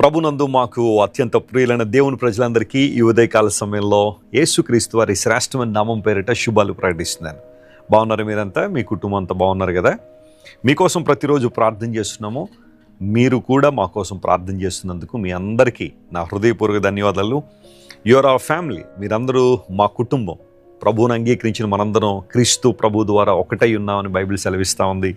ప్రభునందు మాకు అత్యంత ప్రియులైన దేవుని ప్రజలందరికీ ఈ ఉదయకాల సమయంలో యేసుక్రీస్తు వారి శ్రేష్టమైన నామం పేరిట శుభాలు ప్రకటిస్తున్నాను. బాగున్నారు మీరంతా? మీ కుటుంబం అంతా బాగున్నారు కదా? మీకోసం ప్రతిరోజు ప్రార్థన చేస్తున్నాము. మీరు కూడా మా కోసం ప్రార్థన చేస్తున్నందుకు మీ అందరికీ నా హృదయపూర్వక ధన్యవాదాలు. యువర్ అవర్ ఫ్యామిలీ మీరందరూ మా కుటుంబం. ప్రభువును అంగీకరించిన మనందరం క్రీస్తు ప్రభు ద్వారా ఒకటై ఉన్నామని బైబిల్ సెలవిస్తూ ఉంది.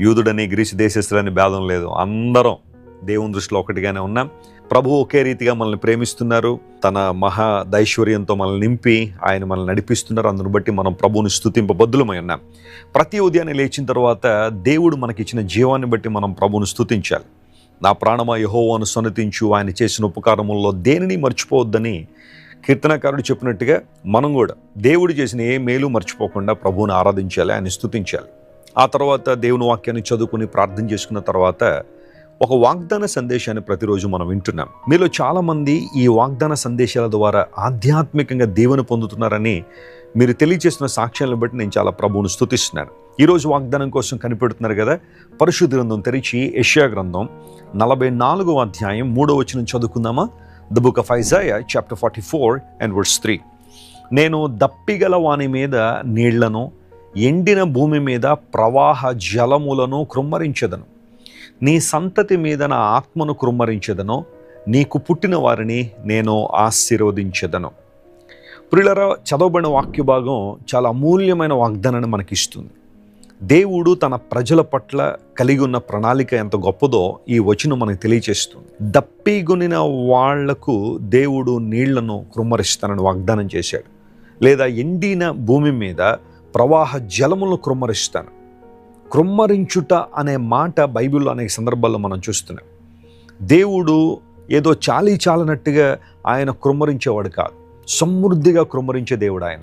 యూదుడని గ్రీసు దేశస్తులని భేదం లేదు. అందరం దేవుని దృష్టిలో ఒకటిగానే ఉన్నాం. ప్రభు ఒకే రీతిగా మనల్ని ప్రేమిస్తున్నారు. తన మహా దైశ్వర్యంతో మనల్ని నింపి ఆయన మనల్ని నడిపిస్తున్నారు. అందును బట్టి మనం ప్రభువుని స్తుతింపబద్దులమై ఉన్నాం. ప్రతి ఉదయాన్నే లేచిన తర్వాత దేవుడు మనకిచ్చిన జీవాన్ని బట్టి మనం ప్రభువుని స్తుతించాలి. నా ప్రాణమ యహోవాను సన్నతించు. ఆయన చేసిన ఉపకారముల్లో దేనిని మర్చిపోవద్దని కీర్తనకారుడు చెప్పినట్టుగా మనం కూడా దేవుడు చేసిన ఏ మేలు మర్చిపోకుండా ప్రభువుని ఆరాధించాలి ఆయన స్తుతించాలి. ఆ తర్వాత దేవుని వాక్యాన్ని చదువుకుని ప్రార్థన చేసుకున్న తర్వాత ఒక వాగ్దాన సందేశాన్ని ప్రతిరోజు మనం వింటున్నాం. మీలో చాలామంది ఈ వాగ్దాన సందేశాల ద్వారా ఆధ్యాత్మికంగా దేవుని పొందుతున్నారని మీరు తెలియజేసిన సాక్ష్యాలను బట్టి నేను చాలా ప్రభువును స్తుతిస్తున్నాను. ఈరోజు వాగ్దానం కోసం కనిపెడుతున్నారు కదా పరిశుద్ధ గ్రంథం తెరిచి ఏషియా గ్రంథం నలభై నాలుగో అధ్యాయం మూడో వచ్చిన చదువుకుందామా? The book of Isaiah chapter forty four and words three నేను దప్పిగల వాని మీద నీళ్ళను ఎండిన భూమి మీద ప్రవాహ జలములను కృమ్మరించదను నీ సంతతి మీద నా ఆత్మను కృమ్మరించెదను. నీకు పుట్టిన వారిని నేను ఆశీర్వదించెదను. ప్రిలర చదవబడిన వాక్య భాగం చాలా అమూల్యమైన వాగ్దానాన్ని మనకిస్తుంది. దేవుడు తన ప్రజల పట్ల కలిగి ఉన్న ప్రణాళిక ఎంత గొప్పదో ఈ వచనం మనకు తెలియచేస్తుంది. దప్పిగొనిన వాళ్ళకు దేవుడు నీళ్ళను కృమ్మరిస్తానని వాగ్దానం చేశాడు. లేదా ఎండిన భూమి మీద ప్రవాహ జలములను కృమ్మరిస్తాను. కృమ్మరించుట అనే మాట బైబిల్లో అనేక సందర్భాల్లో మనం చూస్తున్నాం. దేవుడు ఏదో చాలీ చాలనట్టుగా ఆయన కృమ్మరించేవాడు కాదు. సమృద్ధిగా కృమ్మరించే దేవుడు ఆయన.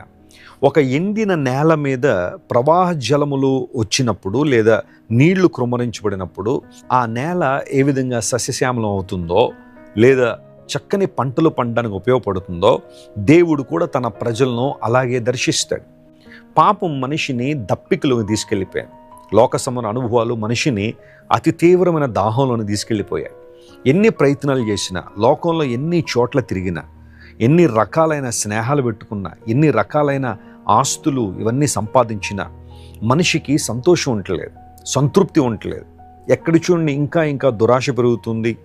ఒక ఎండిన నేల మీద ప్రవాహ జలములు వచ్చినప్పుడు లేదా నీళ్ళు కృమ్మరించబడినప్పుడు ఆ నేల ఏ విధంగా సస్యశ్యామలం అవుతుందో లేదా చక్కని పంటలు పండడానికి ఉపయోగపడుతుందో దేవుడు కూడా తన ప్రజలను అలాగే దర్శిస్తాడు. పాపం మనిషిని దప్పికలోకి తీసుకెళ్ళిపోయాను లోక సంబంధ అనుభవాలు మనిషిని అతి తీవ్రమైన దాహంలోని తీసుకెళ్ళిపోయాయి. ఎన్ని ప్రయత్నాలు చేసినా లోకంలో ఎన్ని చోట్ల తిరిగినా ఎన్ని రకాలైన స్నేహాలు పెట్టుకున్నా ఎన్ని రకాలైన ఆస్తులు ఇవన్నీ సంపాదించినా మనిషికి సంతోషం ఉండలేదు సంతృప్తి ఉండలేదు ఎక్కడి చూడండి ఇంకా ఇంకా దురాశ పెరుగుతుంది.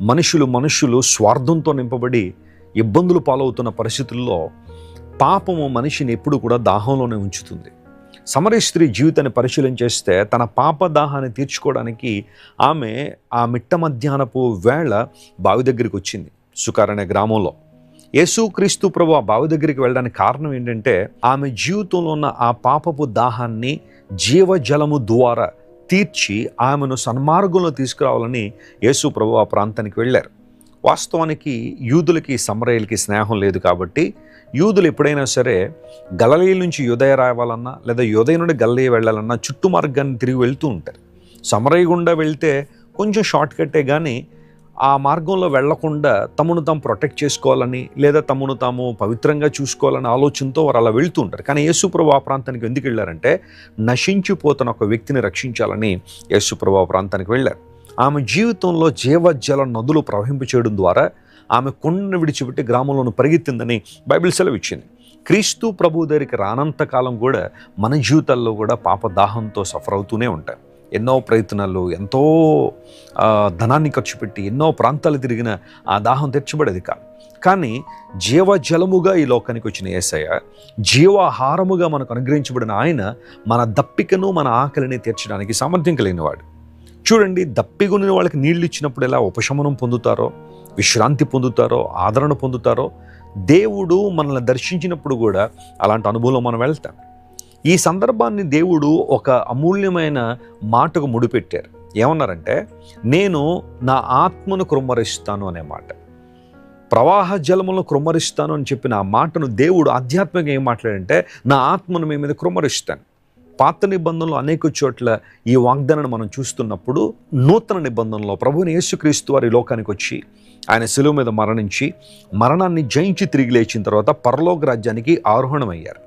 మనుషులు మనుషులు స్వార్థంతో నింపబడి ఇబ్బందులు పాలవుతున్న పరిస్థితుల్లో పాపము మనిషిని ఎప్పుడు కూడా దాహంలోనే ఉంచుతుంది. సమర స్త్రీ జీవితాన్ని పరిశీలన చేస్తే తన పాప దాహాన్ని తీర్చుకోవడానికి ఆమె ఆ మిట్ట మధ్యాహ్నపు వేళ బావి దగ్గరికి వచ్చింది. సుకారనే గ్రామంలో. యేసుక్రీస్తు ప్రభు ఆ బావి దగ్గరికి వెళ్ళడానికి కారణం ఏంటంటే ఆమె జీవితంలో ఉన్న ఆ పాపపు దాహాన్ని జీవజలము ద్వారా తీర్చి ఆమెను సన్మార్గంలో తీసుకురావాలని యేసు ప్రభు ఆ ప్రాంతానికి వెళ్ళారు. వాస్తవానికి యూదులకి సమరయులకి స్నేహం లేదు కాబట్టి యూదులు ఎప్పుడైనా సరే గలలీ నుంచి యుదయ రావాలన్నా లేదా యుదయ నుండి గలలీ వెళ్ళాలన్నా చుట్టు మార్గాన్ని తిరిగి వెళ్తూ ఉంటారు. సమరయ్య గుండా వెళ్తే కొంచెం షార్ట్ కట్టే కానీ ఆ మార్గంలో వెళ్ళకుండా తమను తాము ప్రొటెక్ట్ చేసుకోవాలని లేదా తమను తాము పవిత్రంగా చూసుకోవాలని ఆలోచనతో వారు అలా వెళ్తూ ఉంటారు. కానీ యేసుప్రభు ఆ ప్రాంతానికి ఎందుకు వెళ్ళారంటే నశించిపోతున్న ఒక వ్యక్తిని రక్షించాలని యేసుప్రభు ఆ ప్రాంతానికి వెళ్ళారు. ఆమె జీవితంలో జీవజల నదులు ప్రవహింప చేయడం ద్వారా ఆమె కొండను విడిచిపెట్టి గ్రామంలోను పరిగెత్తిందని బైబిల్ సెలవు ఇచ్చింది క్రీస్తు ప్రభు దగ్గరికి రానంత కాలం కూడా మన జీవితాల్లో కూడా పాప దాహంతో సఫర్ అవుతూనే ఉంటాయి. ఎన్నో ప్రయత్నాలు ఎంతో ధనాన్ని ఖర్చు పెట్టి ఎన్నో ప్రాంతాలు తిరిగిన ఆ దాహం తెచ్చబడేది కాదు. కానీ జీవజలముగా ఈ లోకానికి వచ్చిన ఏసయ్య జీవాహారముగా మనకు అనుగ్రహించబడిన ఆయన మన దప్పికను మన ఆకలిని తీర్చడానికి సామర్థ్యం కలిగినవాడు. చూడండి దప్పిగొనిన వాళ్ళకి నీళ్ళు ఇచ్చినప్పుడు ఎలా ఉపశమనం పొందుతారో విశ్రాంతి పొందుతారో ఆదరణ పొందుతారో దేవుడు మనల్ని దర్శించినప్పుడు కూడా అలాంటి అనుభవం మనం వెళ్తాం. ఈ సందర్భాన్ని దేవుడు ఒక అమూల్యమైన మాటకు ముడిపెట్టారు. ఏమన్నారంటే నేను నా ఆత్మను కృమ్మరిస్తాను అనే మాట. ప్రవాహ జలములను కృమ్మరిస్తాను అని చెప్పిన ఆ మాటను దేవుడు ఆధ్యాత్మికంగా ఏం మాట్లాడంటే నా ఆత్మను మీ మీద కృమ్మరిస్తాను పాత నిబంధనలో అనేక చోట్ల ఈ వాగ్దానాన్ని మనం చూస్తున్నప్పుడు నూతన నిబంధనలో ప్రభుని యేసుక్రీస్తు వారి లోకానికి వచ్చి ఆయన శిలువ మీద మరణించి మరణాన్ని జయించి తిరిగి లేచిన తర్వాత పరలోక రాజ్యానికి ఆరోహణమయ్యారు.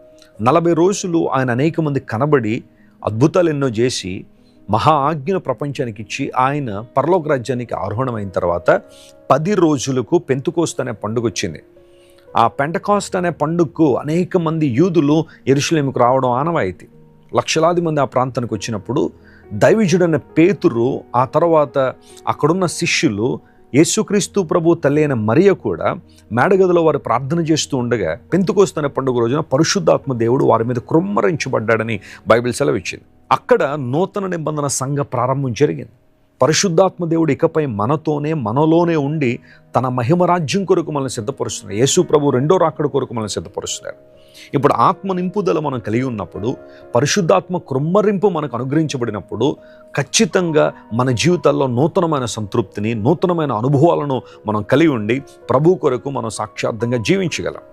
నలభై రోజులు ఆయన అనేక మంది కనబడి అద్భుతాలు ఎన్నో చేసి మహా ఆజ్ఞను ప్రపంచానికి ఇచ్చి ఆయన పరలోక రాజ్యానికి ఆరోహణమైన తర్వాత పది రోజులకు పెంతుకోస్తు అనే పండుగ వచ్చింది ఆ పెంటకాస్ట్ అనే పండుగకు అనేక మంది యూదులు ఎరుషులేముకు రావడం ఆనవాయితీ. లక్షలాది మంది ఆ ప్రాంతానికి వచ్చినప్పుడు దైవజుడైన పేతురు ఆ తర్వాత అక్కడున్న శిష్యులు యేసుక్రీస్తు ప్రభు తల్లి అయిన మరియ కూడా మేడగదిలో వారు ప్రార్థన చేస్తూ ఉండగా పెంతుకోస్తున్న పండుగ రోజున పరిశుద్ధాత్మ దేవుడు వారి మీద కృమ్మరించబడ్డాడని బైబిల్ సెలవు ఇచ్చింది అక్కడ నూతన నిబంధన సంఘ ప్రారంభం జరిగింది. పరిశుద్ధాత్మ దేవుడు ఇకపై మనతోనే మనలోనే ఉండి తన మహిమ రాజ్యం కొరకు మనల్ని సిద్ధపరుస్తున్నారు యేసు ప్రభు రెండో రాకడ కొరకు మనల్ని సిద్ధపరుస్తున్నారు ఇప్పుడు ఆత్మ నింపుదల మనం కలిగి ఉన్నప్పుడు పరిశుద్ధాత్మ కృమ్మరింపు మనకు అనుగ్రహించబడినప్పుడు ఖచ్చితంగా మన జీవితాల్లో నూతనమైన సంతృప్తిని నూతనమైన అనుభవాలను మనం కలిగి ఉండి ప్రభు కొరకు మనం సాక్షార్థంగా జీవించగలం.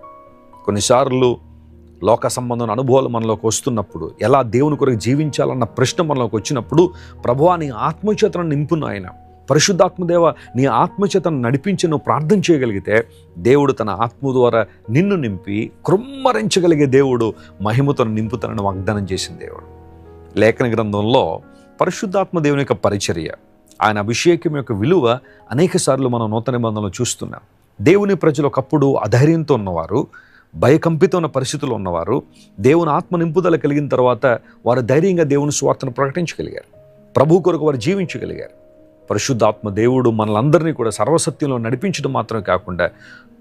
కొన్నిసార్లు లోక సంబంధం అనుభవాలు మనలోకి వస్తున్నప్పుడు ఎలా దేవుని కొరకు జీవించాలన్న ప్రశ్న మనలోకి వచ్చినప్పుడు ప్రభువా నీ ఆత్మచేతను నింపును ఆయన. పరిశుద్ధాత్మదేవ నీ ఆత్మచేతను నడిపించి నువ్వు ప్రార్థన చేయగలిగితే దేవుడు తన ఆత్మ ద్వారా నిన్ను నింపి కృమ్మరించగలిగే దేవుడు మహిమతను నింపుతానని వాగ్దానం చేసిన దేవుడు. లేఖన గ్రంథంలో పరిశుద్ధాత్మ దేవుని యొక్క పరిచర్య ఆయన అభిషేకం యొక్క విలువ అనేక సార్లు మనం నూతన నిబంధనలు చూస్తున్నాం. దేవుని ప్రజలు ఒకప్పుడు అధైర్యంతో ఉన్నవారు భయకంపిత ఉన్న పరిస్థితులు ఉన్నవారు దేవుని ఆత్మ నింపుదల కలిగిన తర్వాత వారు ధైర్యంగా దేవుని స్వార్థను ప్రకటించగలిగారు. ప్రభు కొరకు వారు జీవించగలిగారు. పరిశుద్ధాత్మ దేవుడు మనలందరినీ కూడా సర్వసత్యంలో నడిపించడం మాత్రమే కాకుండా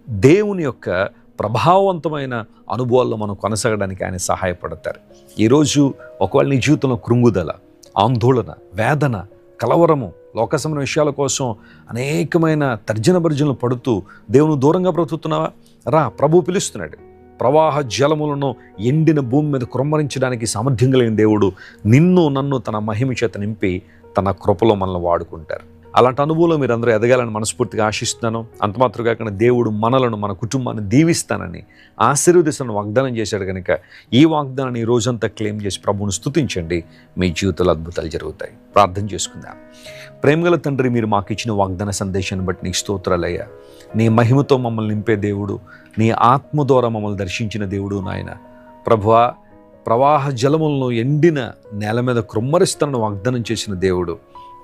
దేవుని యొక్క ప్రభావవంతమైన అనుభవాల్లో మనం కొనసాగడానికి ఆయన సహాయపడతారు. ఈరోజు ఒకవేళ నీ జీవితంలో కృంగుదల ఆందోళన వేదన కలవరము లోకసమైన విషయాల కోసం అనేకమైన తర్జన భర్జనలు పడుతూ దేవుని దూరంగా బ్రతుకుతున్నావా? రా ప్రభు పిలుస్తున్నాడు. ప్రవాహ జలములను ఎండిన భూమి మీద కుమ్మరించడానికి సామర్థ్యం కలిగిన దేవుడు నిన్ను నన్ను తన మహిమ చేత నింపి తన కృపలో మనల్ని వాడుకుంటారు. అలాంటి అనుభవంలో మీరు అందరూ ఎదగాలని మనస్ఫూర్తిగా ఆశిస్తున్నాను. అంత మాత్రం కాకుండా దేవుడు మనలను మన కుటుంబాన్ని దీవిస్తానని ఆశీర్వదిస్తాను వాగ్దానం చేశాడు కనుక ఈ వాగ్దానాన్ని ఈ రోజంతా క్లెయిమ్ చేసి ప్రభువును స్థుతించండి. మీ జీవితంలో అద్భుతాలు జరుగుతాయి. ప్రార్థన చేసుకుందాం. ప్రేమగల తండ్రి మీరు మాకు ఇచ్చిన వాగ్దాన సందేశాన్ని బట్టి నీకు స్తోత్రాలయ్యా. నీ మహిమతో మమ్మల్ని నింపే దేవుడు నీ ఆత్మ ద్వారా మమ్మల్ని దర్శించిన దేవుడు నాయన. ప్రభువా ప్రవాహ జలములను ఎండిన నేల మీద కృమ్మరిస్తానని వాగ్దానం చేసిన దేవుడు.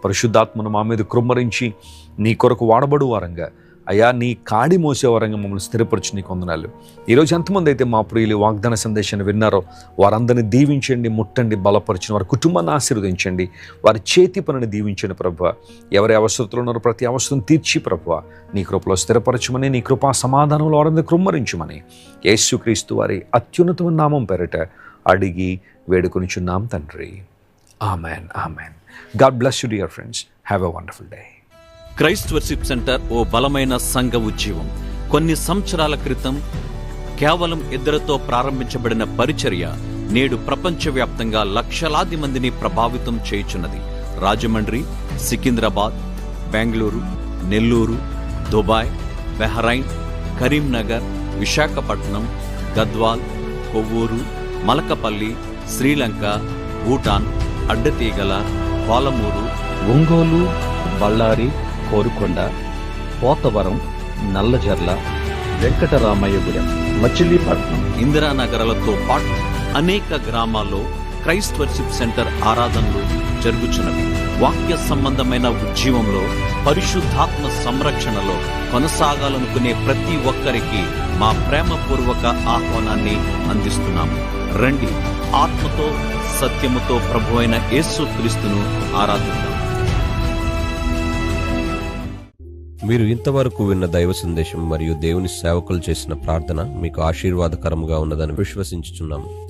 పరిశుద్ధాత్మను మా మీద కృమ్మరించి నీ కొరకు వాడబడు వారంగా. అయ్యా నీ కాడి మోసేవారంగా మమ్మల్ని స్థిరపరిచి నీ కొందనాలు ఈరోజు ఎంతమంది అయితే మా ప్రియులు వాగ్దాన సందేశాన్ని విన్నారో వారందరిని దీవించండి ముట్టండి బలపరచండి వారి కుటుంబాన్ని ఆశీర్వదించండి వారి చేతి పనిని దీవించండి ప్రభు ఎవరి అవసరతలు ఉన్నారో ప్రతి అవసరం తీర్చి ప్రభు నీ కృపలో స్థిరపరచమని నీ కృపా సమాధానంలో వారందరినీ కృమ్మరించమని యేసుక్రీస్తు వారి అత్యున్నతమైన నామం పేరిట అడిగి వేడుకొనిచున్నాం తండ్రి. Amen amen. God bless you dear friends have a wonderful day Christ worship centre ఓ బలమైన సంఘ ఉద్యమం కొన్ని సంవత్సరాల క్రితం కేవలం ఇద్దరితో ప్రారంభించబడిన పరిచర్య నేడు ప్రపంచవ్యాప్తంగా లక్షలాది మందిని ప్రభావితం చేయుచున్నది. రాజమండ్రి సికింద్రాబాద్ బెంగళూరు నెల్లూరు దుబాయ్ బెహరైన్ కరీంనగర్ విశాఖపట్నం గద్వాల్ కొవ్వూరు మలకపల్లి శ్రీలంక భూటాన్ అడ్డతీగల పాలమూరు ఒంగోలు బళ్ళారి కోరుకొండ పోతవరం నల్లజర్ల వెంకటరామయ్యపురం మచిలీపట్నం ఇందిరానగరాలతో పాటు అనేక గ్రామాల్లో క్రైస్ట్ వర్షిప్ సెంటర్ ఆరాధనలు జరుగుచున్నవి. వాక్య సంబంధమైన ఉద్యమంలో పరిశుద్ధాత్మ సంరక్షణలో కొనసాగాలనుకునే ప్రతి ఒక్కరికి మా ప్రేమపూర్వక ఆహ్వానాన్ని అందిస్తున్నాము. రండి ఆత్మతో సత్యముతో ప్రభువైన యేసు క్రీస్తును ఆరాధిద్దాం. మీరు ఇంతవరకు విన్న దైవ సందేశం మరియు దేవుని సేవకులు చేసిన ప్రార్థన మీకు ఆశీర్వాదకరంగా ఉన్నదని విశ్వసించుచున్నాము.